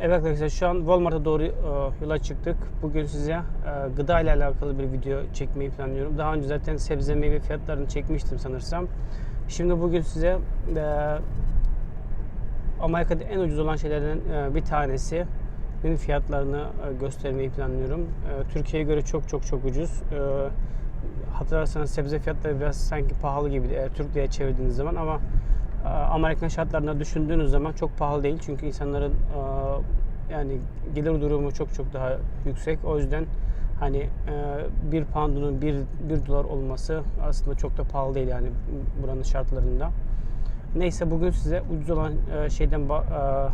Evet arkadaşlar şu an Walmart'a doğru e, yola çıktık. Bugün size e, gıda ile alakalı bir video çekmeyi planlıyorum. Daha önce zaten sebze meyve fiyatlarını çekmiştim sanırsam. Şimdi bugün size e, Amerika'da en ucuz olan şeylerden bir tanesi fiyatlarını e, göstermeyi planlıyorum. Türkiye'ye göre çok çok çok ucuz. Hatırlarsanız sebze fiyatları biraz sanki pahalı gibi eğer Türk çevirdiğiniz zaman ama Amerikan şartlarında düşündüğünüz zaman çok pahalı değil. Çünkü insanların e, yani gelir durumu çok çok daha yüksek. O yüzden hani e, bir poundunun bir, bir dolar olması aslında çok da pahalı değil yani buranın şartlarında. Neyse bugün size ucuz olan e, şeyden ba-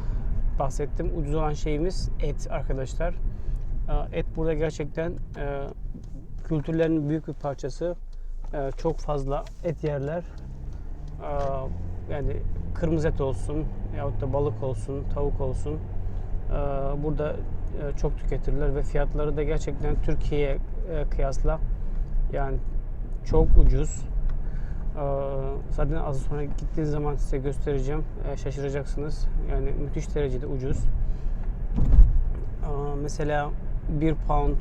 bahsettim. Ucuz olan şeyimiz et arkadaşlar. Et burada gerçekten kültürlerinin büyük bir parçası. Çok fazla et yerler. Yani kırmızı et olsun yahut da balık olsun, tavuk olsun. e, Burada e, çok tüketirler ve fiyatları da gerçekten Türkiye'ye e, kıyasla yani çok ucuz. Zaten az sonra gittiğiniz zaman size göstereceğim. Şaşıracaksınız. Yani müthiş derecede ucuz. Mesela bir pound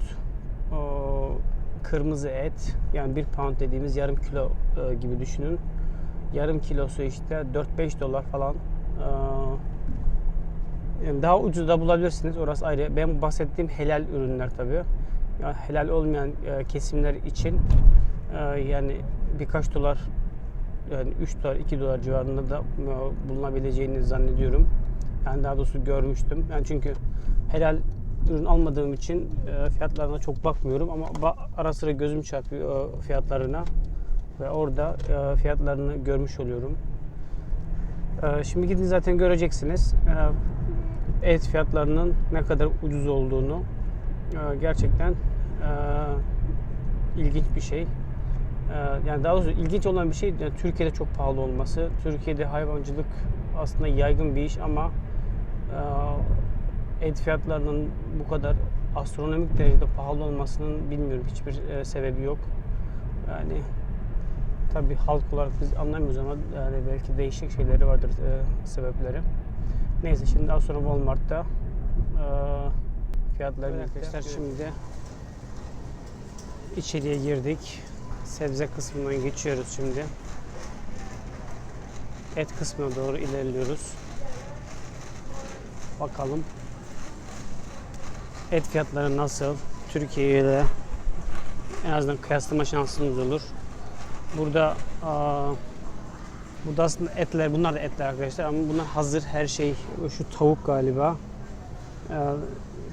kırmızı et yani bir pound dediğimiz yarım kilo gibi düşünün. Yarım kilosu işte 4-5 dolar falan. Ee, daha ucuz da bulabilirsiniz. Orası ayrı. Ben bahsettiğim helal ürünler tabii. Yani helal olmayan e, kesimler için e, yani birkaç dolar yani 3 dolar 2 dolar civarında da e, bulunabileceğini zannediyorum. Yani daha doğrusu görmüştüm. Yani çünkü helal ürün almadığım için fiyatlarına çok bakmıyorum ama ara sıra gözüm çarpıyor e, fiyatlarına ve orada e, fiyatlarını görmüş oluyorum. E, Şimdi gidin zaten göreceksiniz e, et fiyatlarının ne kadar ucuz olduğunu. E, Gerçekten e, ilginç bir şey. Ee, yani daha doğrusu ilginç olan bir şey yani Türkiye'de çok pahalı olması. Türkiye'de hayvancılık aslında yaygın bir iş ama e, et fiyatlarının bu kadar astronomik derecede pahalı olmasının bilmiyorum hiçbir e, sebebi yok. Yani tabii halk olarak biz anlamıyoruz ama yani belki değişik şeyleri vardır e, sebepleri. Neyse şimdi daha sonra Walmart'ta e, fiyatları arkadaşlar şimdi de içeriye girdik. Sebze kısmından geçiyoruz şimdi. Et kısmına doğru ilerliyoruz. Bakalım. Et fiyatları nasıl? Türkiye ile en azından kıyaslama şansımız olur. Burada burada aslında etler, bunlar da etler arkadaşlar ama bunlar hazır her şey. Şu tavuk galiba. Ee,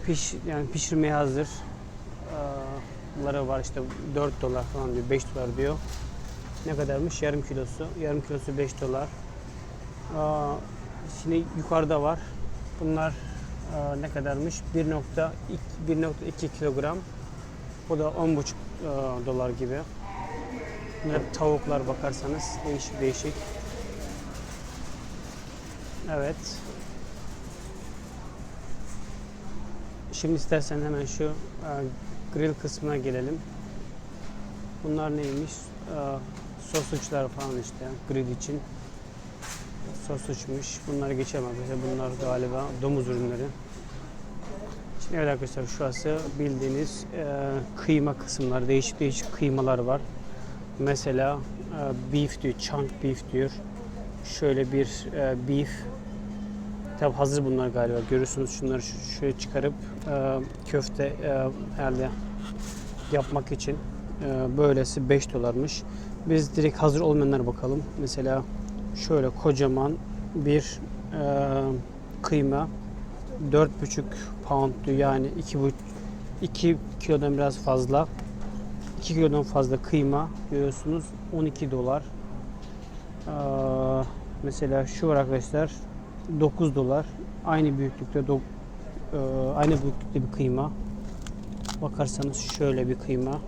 piş, yani pişirmeye hazır. Ee, ları var işte 4 dolar falan diyor 5 dolar diyor. Ne kadarmış? Yarım kilosu. Yarım kilosu 5 dolar. Şimdi yukarıda var. Bunlar ne kadarmış? 1.2 1.2 kilogram. Bu da 10.5 aa, dolar gibi. Hep tavuklar bakarsanız değişik değişik. Evet. Şimdi istersen hemen şu e, grill kısmına gelelim. Bunlar neymiş? E, Sosuçlar falan işte grill için. Sosuçmuş. Bunları geçemem. Mesela bunlar galiba domuz ürünleri. Şimdi evet arkadaşlar şurası bildiğiniz e, kıyma kısımları. Değişik değişik kıymalar var. Mesela e, beef diyor, chunk beef diyor. Şöyle bir e, beef Tabi hazır bunlar galiba. Görürsünüz şunları şu- şöyle çıkarıp e, köfte herhalde yapmak için böylesi 5 dolarmış. Biz direkt hazır olmayanlara bakalım. Mesela şöyle kocaman bir kıyma 4,5 pound yani 2, 2 kilodan biraz fazla 2 kilodan fazla kıyma görüyorsunuz 12 dolar. E, mesela şu var arkadaşlar 9 dolar. Aynı büyüklükte dok- e, aynı büyüklükte bir kıyma. Bakarsanız şöyle bir kıyma.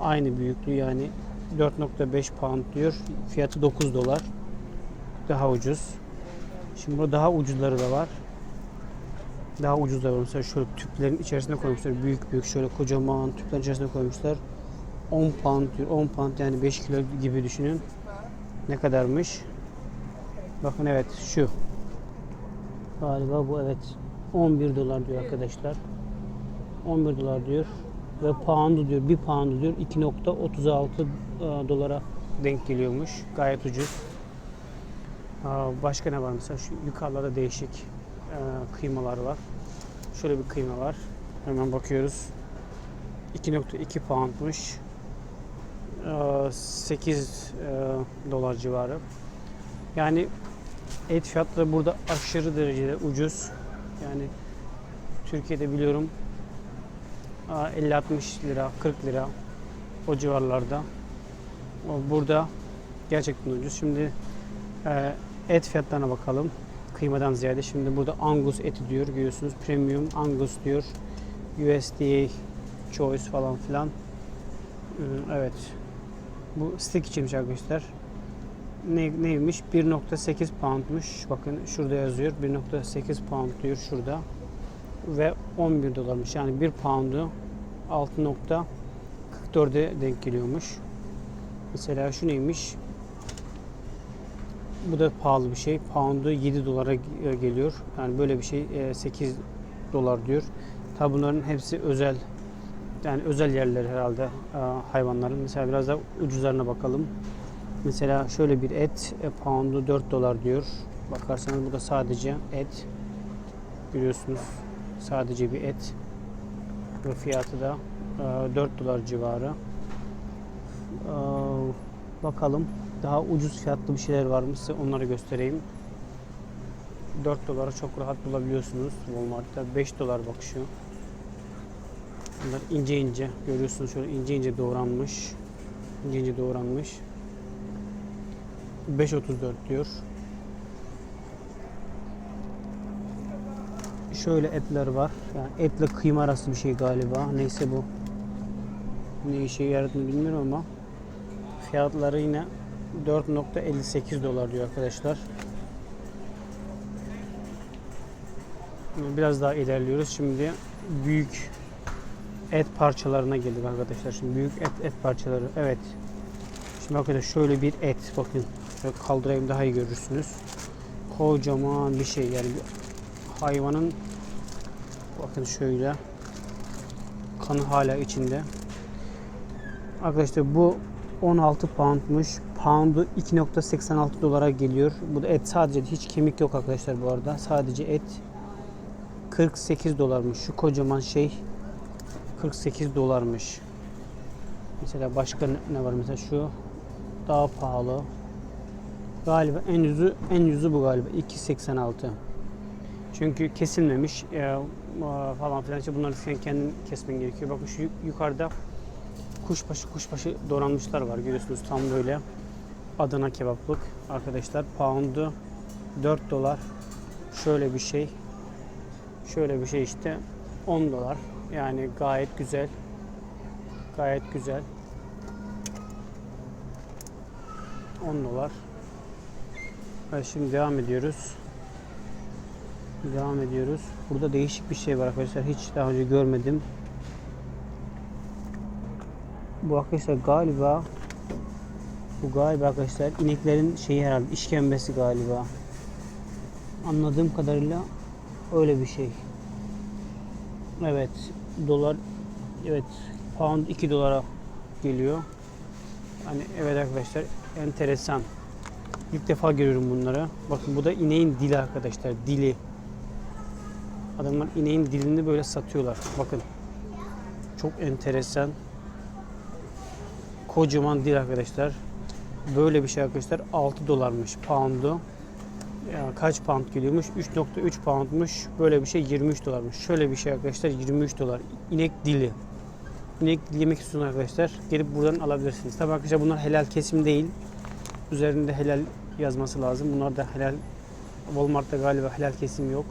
Aynı büyüklüğü yani 4.5 pound diyor. Fiyatı 9 dolar. Daha ucuz. Şimdi burada daha ucuzları da var. Daha ucuzları var. Mesela şöyle tüplerin içerisine koymuşlar. Büyük büyük şöyle kocaman tüplerin içerisine koymuşlar. 10 pound diyor. 10 pound yani 5 kilo gibi düşünün. Ne kadarmış? Bakın evet şu. Galiba bu evet. 11 dolar diyor arkadaşlar. 11 dolar diyor. Ve poundu diyor. Bir poundu diyor 2.36 e, dolara denk geliyormuş. Gayet ucuz. Başka ne var mesela? Şu yukarılarda değişik kıymalar var. Şöyle bir kıyma var. Hemen bakıyoruz. 2.2 poundmuş. Ee, 8 e, dolar civarı. Yani et fiyatları burada aşırı derecede ucuz. Yani Türkiye'de biliyorum aa, 50-60 lira, 40 lira o civarlarda. Burada gerçekten ucuz. Şimdi e, et fiyatlarına bakalım. Kıymadan ziyade şimdi burada Angus eti diyor görüyorsunuz. Premium Angus diyor. USDA Choice falan filan. Evet. Bu stick içinmiş arkadaşlar. Ne, neymiş? 1.8 poundmuş. Bakın şurada yazıyor. 1.8 pound diyor şurada. Ve 11 dolarmış. Yani 1 poundu 6.44'e denk geliyormuş. Mesela şu neymiş? Bu da pahalı bir şey. Pound'u 7 dolara ge- geliyor. Yani böyle bir şey e, 8 dolar diyor. Tabi bunların hepsi özel yani özel yerler herhalde e, hayvanların. Mesela biraz da ucuzlarına bakalım. Mesela şöyle bir et e, pound'u 4 dolar diyor. Bakarsanız bu da sadece et. Görüyorsunuz sadece bir et. Ve fiyatı da e, 4 dolar civarı. E, bakalım daha ucuz fiyatlı bir şeyler var mı size onları göstereyim. 4 dolara çok rahat bulabiliyorsunuz Walmart'ta. 5 dolar bak şu. Bunlar ince ince görüyorsunuz şöyle ince ince doğranmış. İnce ince doğranmış. 5.34 diyor. Şöyle etler var. Yani etle kıyma arası bir şey galiba. Neyse bu. Ne işe yaradığını bilmiyorum ama fiyatları yine 4.58 dolar diyor arkadaşlar. Biraz daha ilerliyoruz. Şimdi büyük et parçalarına geldik arkadaşlar. Şimdi büyük et et parçaları. Evet. Şimdi arkadaşlar şöyle bir et bakın. Şöyle kaldırayım daha iyi görürsünüz. Kocaman bir şey yani hayvanın bakın şöyle kanı hala içinde. Arkadaşlar bu 16 poundmuş. Pound'u 2.86 dolara geliyor. Bu da et sadece hiç kemik yok arkadaşlar bu arada. Sadece et 48 dolarmış. Şu kocaman şey 48 dolarmış. Mesela başka ne- var mesela şu daha pahalı. Galiba en yüzü en yüzü bu galiba 2.86. Çünkü kesilmemiş e, e, falan filan. İşte bunları sen kendin kesmen gerekiyor. Bakın şu yukarıda kuşbaşı kuşbaşı doğranmışlar var. Görüyorsunuz tam böyle Adana kebaplık arkadaşlar. Pound'u 4 dolar. Şöyle bir şey. Şöyle bir şey işte 10 dolar. Yani gayet güzel. Gayet güzel. 10 dolar. Evet şimdi devam ediyoruz. Devam ediyoruz. Burada değişik bir şey var arkadaşlar. Hiç daha önce görmedim. Bu arkadaşlar galiba bu galiba arkadaşlar ineklerin şeyi herhalde işkembesi galiba. Anladığım kadarıyla öyle bir şey. Evet. Dolar evet pound 2 dolara geliyor. Hani evet arkadaşlar enteresan. İlk defa görüyorum bunları. Bakın bu da ineğin dili arkadaşlar. Dili. Adamlar ineğin dilini böyle satıyorlar. Bakın. Çok enteresan. Kocaman dil arkadaşlar. Böyle bir şey arkadaşlar 6 dolarmış pound'u. Yani kaç pound geliyormuş? 3.3 poundmuş. Böyle bir şey 23 dolarmış. Şöyle bir şey arkadaşlar 23 dolar. İnek dili. İnek dili yemek istiyorsun arkadaşlar. Gelip buradan alabilirsiniz. Tabii arkadaşlar bunlar helal kesim değil. Üzerinde helal yazması lazım. Bunlar da helal. Walmart'ta galiba helal kesim yok.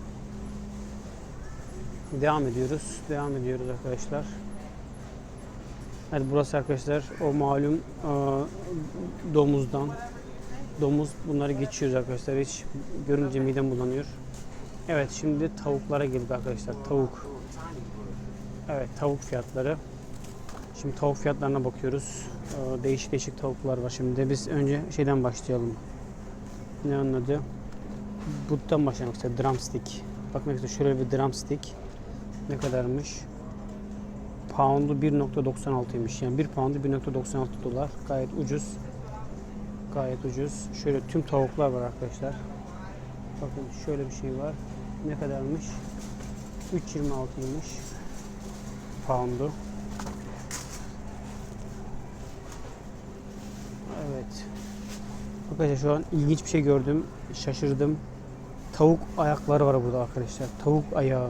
Devam ediyoruz. Devam ediyoruz arkadaşlar. Evet burası arkadaşlar o malum e, domuzdan. Domuz bunları geçiyoruz arkadaşlar. Hiç görünce midem bulanıyor. Evet şimdi tavuklara geldik arkadaşlar. Tavuk. Evet tavuk fiyatları. Şimdi tavuk fiyatlarına bakıyoruz. E, değişik değişik tavuklar var şimdi. Biz önce şeyden başlayalım. Ne onun adı? But'tan başlamak istedim. Drumstick. Bakmak istedim. Şöyle bir drumstick. Ne kadarmış? Pound'u 1.96'ymış. Yani 1 pound'u 1.96 dolar. Gayet ucuz. Gayet ucuz. Şöyle tüm tavuklar var arkadaşlar. Bakın şöyle bir şey var. Ne kadarmış? 3.26'ymış. Pound'u. Evet. Arkadaşlar şu an ilginç bir şey gördüm. Şaşırdım. Tavuk ayakları var burada arkadaşlar. Tavuk ayağı.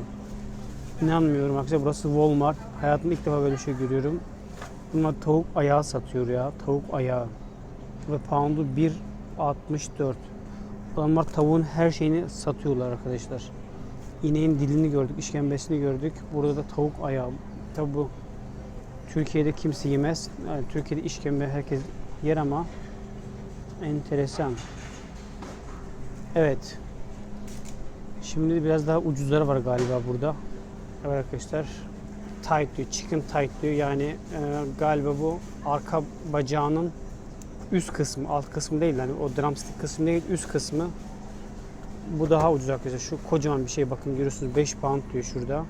İnanmıyorum arkadaşlar. Burası Walmart. Hayatımda ilk defa böyle bir şey görüyorum. Bunlar tavuk ayağı satıyor ya. Tavuk ayağı. Ve pound'u 1.64. Adamlar tavuğun her şeyini satıyorlar arkadaşlar. İneğin dilini gördük, işkembesini gördük. Burada da tavuk ayağı. Tabi bu Türkiye'de kimse yemez. Yani Türkiye'de işkembe herkes yer ama enteresan. Evet. Şimdi biraz daha ucuzları var galiba burada. Evet arkadaşlar. Tight diyor. Chicken tight diyor. Yani e, galiba bu arka bacağının üst kısmı, alt kısmı değil. Yani o drumstick kısmı değil, üst kısmı. Bu daha ucuz arkadaşlar. Şu kocaman bir şey bakın görüyorsunuz 5 pound diyor şurada.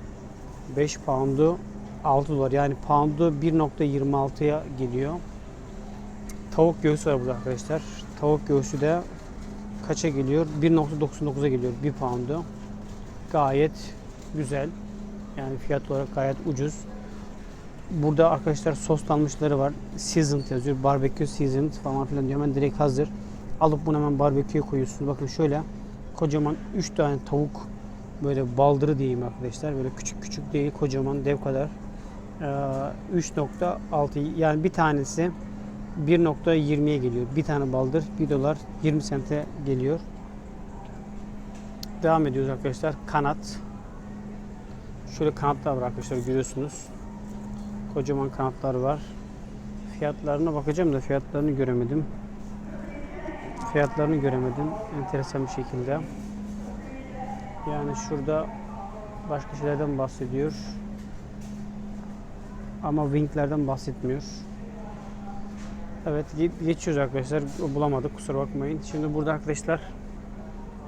5 pound'u 6 dolar. Yani pound'u 1.26'ya geliyor. Tavuk göğsü var burada arkadaşlar. Tavuk göğsü de kaça geliyor? 1.99'a geliyor 1 pound'u. Gayet güzel. Yani fiyat olarak gayet ucuz. Burada arkadaşlar soslanmışları var. Seasoned yazıyor. Barbecue seasoned falan filan diyor. Hemen direkt hazır. Alıp bunu hemen barbeküye koyuyorsunuz. Bakın şöyle kocaman 3 tane tavuk böyle baldırı diyeyim arkadaşlar. Böyle küçük küçük değil kocaman dev kadar. Ee, 3.6 yani bir tanesi 1.20'ye geliyor. Bir tane baldır 1 dolar 20 sente geliyor. Devam ediyoruz arkadaşlar. Kanat. Şöyle kanatlar var arkadaşlar görüyorsunuz. Kocaman kanatlar var. Fiyatlarına bakacağım da fiyatlarını göremedim. Fiyatlarını göremedim. Enteresan bir şekilde. Yani şurada başka şeylerden bahsediyor. Ama winglerden bahsetmiyor. Evet ge- geçiyoruz arkadaşlar. Bulamadık kusura bakmayın. Şimdi burada arkadaşlar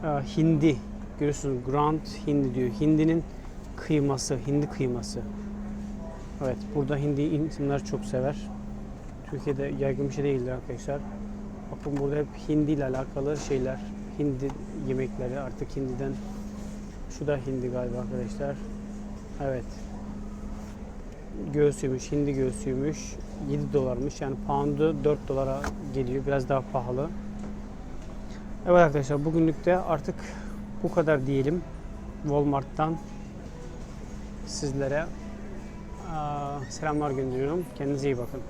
e, hindi görüyorsunuz ground hindi diyor. Hindinin kıyması, hindi kıyması. Evet burada hindi insanlar çok sever. Türkiye'de yaygın bir şey değildir arkadaşlar. Bakın burada hep hindi ile alakalı şeyler. Hindi yemekleri artık hindiden. Şu da hindi galiba arkadaşlar. Evet. Göğsüymüş, hindi göğsüymüş. 7 dolarmış. Yani pound'u 4 dolara geliyor. Biraz daha pahalı. Evet arkadaşlar bugünlük de artık bu kadar diyelim. Walmart'tan sizlere selamlar gönderiyorum. Kendinize iyi bakın.